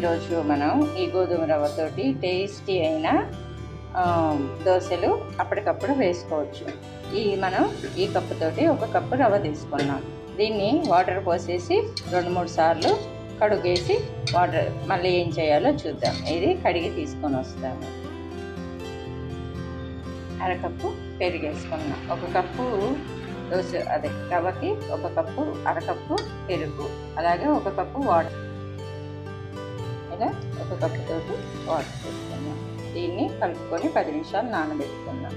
ఈరోజు మనం ఈ గోధుమ రవ్వతోటి టేస్టీ అయిన దోశలు అప్పటికప్పుడు వేసుకోవచ్చు. ఈ మనం ఈ కప్పుతోటి ఒక కప్పు రవ్వ తీసుకున్నాం. దీన్ని వాటర్ పోసేసి రెండు మూడు సార్లు కడుగేసి వాటర్ మళ్ళీ ఏం చేయాలో చూద్దాం. ఇది కడిగి తీసుకొని వస్తాము. అరకప్పు పెరుగు వేసుకున్నాం ఒక కప్పు దోశ అదే రవ్వకి ఒక కప్పు అరకప్పు పెరుగు అలాగే ఒక కప్పు వాటర్. ఇలా ఒక కప్పు వాటర్ తీసుకున్నాం దీన్ని కలుపుకొని పది నిమిషాలు నానబెట్టుకుందాం.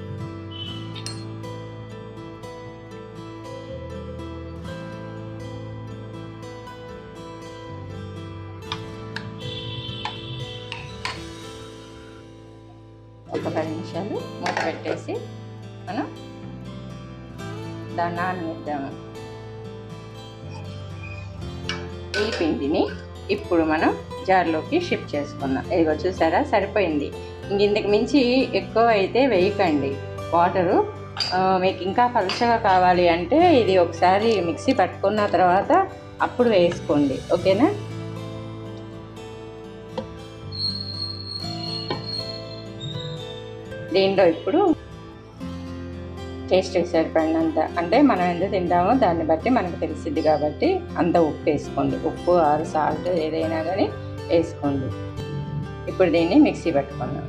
ఒక పది నిమిషాలు మూత పెట్టేసి మనం దాన్ని నాననిద్దాము ఈ పిండిని ఇప్పుడు మనం జార్లోకి షిఫ్ట్ చేసుకున్నాను ఇదిగో చూసారా? సరిపోయింది. ఇంక ఇంతకు మించి ఎక్కువ అయితే వేయకండి. వాటరు మీకు ఇంకా పలుచగా కావాలి అంటే ఇది ఒకసారి మిక్సీ పట్టుకున్న తర్వాత అప్పుడు వేసుకోండి. ఓకేనా? దీంట్లో ఇప్పుడు టేస్ట్ సరిపడినంత. అంటే మనం ఎంత తింటామో దాన్ని బట్టి మనకు తెలిసిద్ది కాబట్టి అంత ఉప్పు వేసుకోండి. ఉప్పు ఆరు సాల్ట్ ఏదైనా కానీ వేసుకోండి. ఇప్పుడు దీన్ని మిక్సీ పెట్టుకున్నాం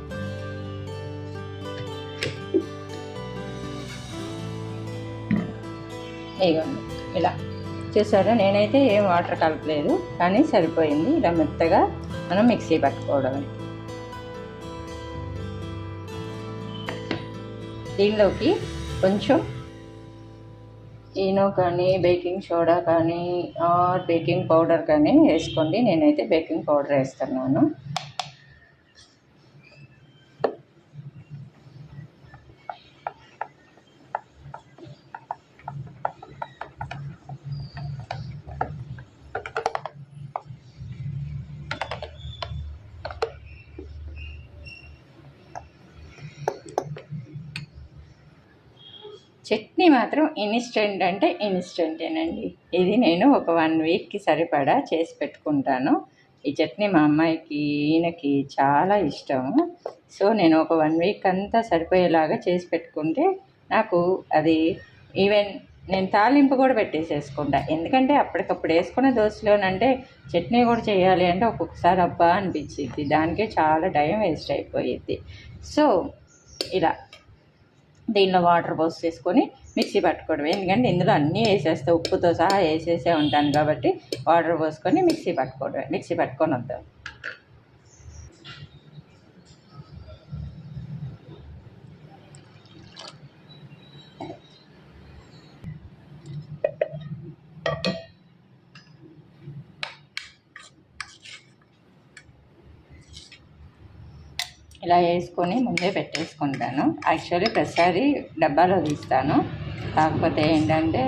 ఇగోండి ఇలా. చూసారా నేనైతే ఏం వాటర్ కలపలేదు కానీ సరిపోయింది. ఇలా మెత్తగా మనం మిక్సీ పట్టుకోవడమే దీనిలోకి కొంచెం ఈనో కానీ బేకింగ్ సోడా కానీ ఆర్ బేకింగ్ పౌడర్ కానీ వేసుకోండి. నేనైతే బేకింగ్ పౌడర్ వేస్తున్నాను. చట్నీ మాత్రం ఇన్స్టెంట్ అంటే ఇన్స్టెంటేనండి. ఇది నేను ఒక వన్ వీక్కి సరిపడా చేసి పెట్టుకుంటాను. ఈ చట్నీ మా అమ్మాయికి ఈయనకి చాలా ఇష్టము. సో నేను ఒక వన్ వీక్ అంతా సరిపోయేలాగా చేసి పెట్టుకుంటే నాకు అది ఈవెన్ నేను తాలింపు కూడా పెట్టేసేసుకుంటా. ఎందుకంటే అప్పటికప్పుడు వేసుకున్న దోశలోనంటే చట్నీ కూడా చేయాలి అంటే ఒక్కొక్కసారి అబ్బా అనిపించింది దానికే చాలా టైం వేస్ట్ అయిపోయింది సో ఇలా దీనిలో వాటర్ పోసేసుకొని మిక్సీ పట్టుకోవడం ఎందుకంటే ఇందులో అన్నీ వేసేస్తే ఉప్పుతో సహా వేసేసే ఉంటాను కాబట్టి వాటర్ పోసుకొని మిక్సీ పట్టుకోవడం మిక్సీ పట్టుకొని వద్దాం. ఇలా వేసుకొని ముందే పెట్టేసుకుంటాను. యాక్చువల్లీ ప్రతిసారి డబ్బాలో తీస్తాను. కాకపోతే ఏంటంటే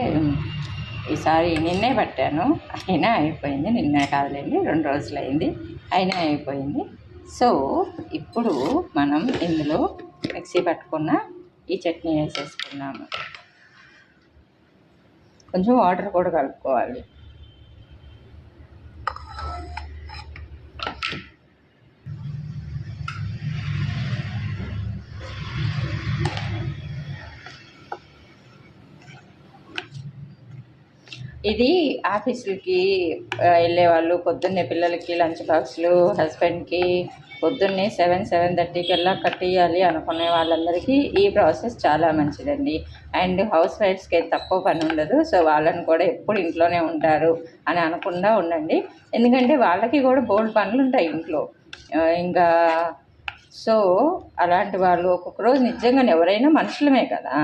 ఈసారి నిన్నే పట్టాను. అయినా అయిపోయింది. నిన్నే కాదులేండి రెండు రోజులు అయింది అయినా అయిపోయింది. సో ఇప్పుడు మనం ఇందులో మిక్సీ పట్టుకున్న ఈ చట్నీ వేసేసుకున్నాము కొంచెం వాటర్ కూడా కలుపుకోవాలి. ఇది ఆఫీసులకి వెళ్ళే వాళ్ళు పొద్దున్నే పిల్లలకి లంచ్ బాక్సులు హస్బెండ్కి పొద్దున్నే సెవెన్ సెవెన్ థర్టీకి వెళ్ళా కట్టేయాలి అనుకునే వాళ్ళందరికీ ఈ ప్రాసెస్ చాలా మంచిదండి. అండ్ హౌస్ వైఫ్స్కి తక్కువ పని ఉండదు సో వాళ్ళని కూడా ఎప్పుడు ఇంట్లోనే ఉంటారు అని అనకుండా ఉండండి. ఎందుకంటే వాళ్ళకి కూడా బోల్డ్ పనులు ఉంటాయి ఇంట్లో. ఇంకా సో అలాంటి వాళ్ళు ఒక్కొక్క రోజు నిజంగానే ఎవరైనా మనుషులమే కదా.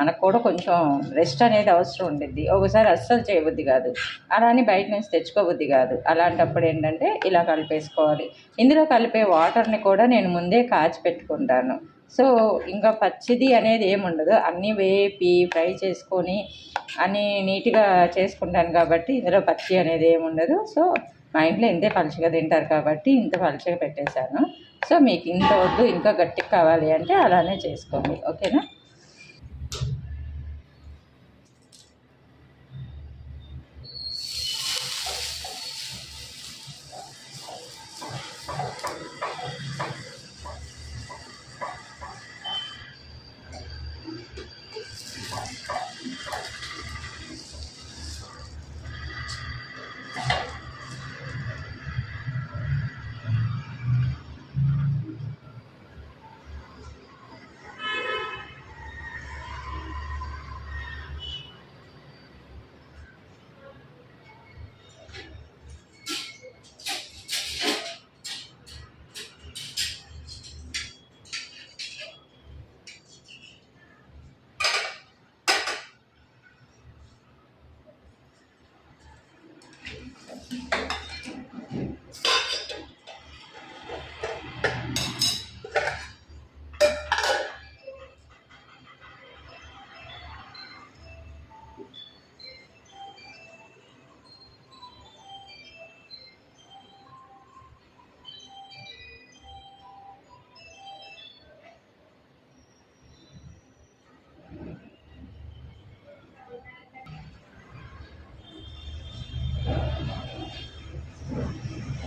మనకు కూడా కొంచెం రెస్ట్ అనేది అవసరం ఉండిద్ది. ఒకసారి అస్సలు చేయబుద్ధి కాదు. అలా అని బయట నుంచి తెచ్చుకోబుద్ధి కాదు. అలాంటప్పుడు ఏంటంటే ఇలా కలిపేసుకోవాలి. ఇందులో కలిపే వాటర్ని కూడా నేను ముందే కాచి పెట్టుకుంటాను. సో ఇంకా పచ్చిది అనేది ఏముండదు అన్నీ వేపి ఫ్రై చేసుకొని అన్నీ నీట్గా చేసుకుంటాను కాబట్టి ఇందులో పచ్చి అనేది ఏముండదు సో మా ఇంట్లో ఇంతే పలుచగా తింటారు కాబట్టి ఇంత పలుచగా పెట్టేశాను. సో మీకు ఇంత వద్దు ఇంకా గట్టిగా కావాలి అంటే అలానే చేసుకోండి. ఓకేనా?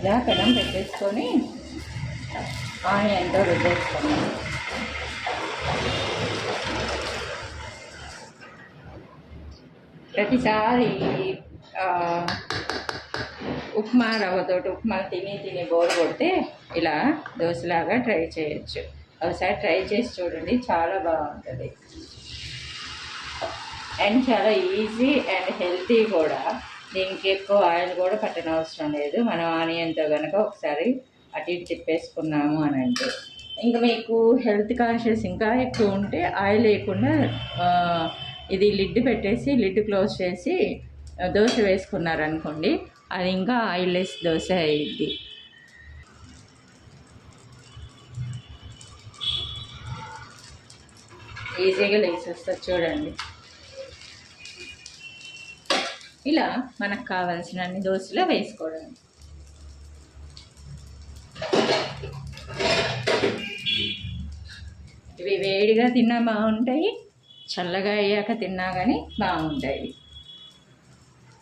ఇలా పెనం పెట్టేసుకొని ఆనియన్తో రుద్దేసుకున్నాం ప్రతిసారి ఉప్మా రవ్వతోటి ఉప్మా తిని తిని బోర్ కొడితే ఇలా దోశలాగా ట్రై చేయొచ్చు. ఒకసారి ట్రై చేసి చూడండి చాలా బాగుంటుంది. అండ్ చాలా ఈజీ అండ్ హెల్తీ కూడా. దీనికి ఎక్కువ ఆయిల్ కూడా పట్టనవసరం లేదు. మనం ఆనియన్తో కనుక ఒకసారి అటు ఇటు తిప్పేసుకున్నాము అని అంటే. ఇంకా మీకు హెల్త్ కాన్షియస్ ఇంకా ఎక్కువ ఉంటే ఆయిల్ లేకుండా ఇది లిడ్ పెట్టేసి లిడ్ క్లోజ్ చేసి దోశ వేసుకున్నారనుకోండి అది ఇంకా ఆయిల్లెస్ దోశ అయ్యిద్ది. ఈజీగా లేసేస్తుంది చూడండి. ఇలా మనకు కావాల్సిన అన్ని దోశలు వేసుకోవడం. ఇవి వేడిగా తిన్నా బాగుంటాయి చల్లగా అయ్యాక తిన్నా కానీ బాగుంటాయి.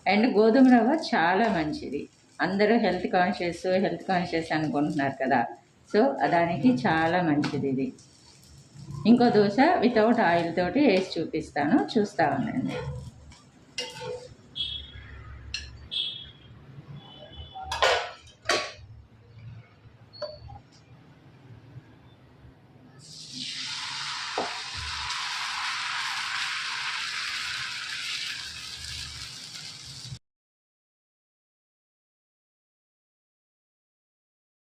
అండ్ గోధుమ రవ్వ చాలా మంచిది. అందరూ హెల్త్ కాన్షియస్ హెల్త్ కాన్షియస్ అనుకుంటున్నారు కదా. సో దానికి చాలా మంచిది ఇది. ఇంకో దోశ వితౌట్ ఆయిల్ తోటి వేసి చూపిస్తాను. చూస్తా ఉండండి.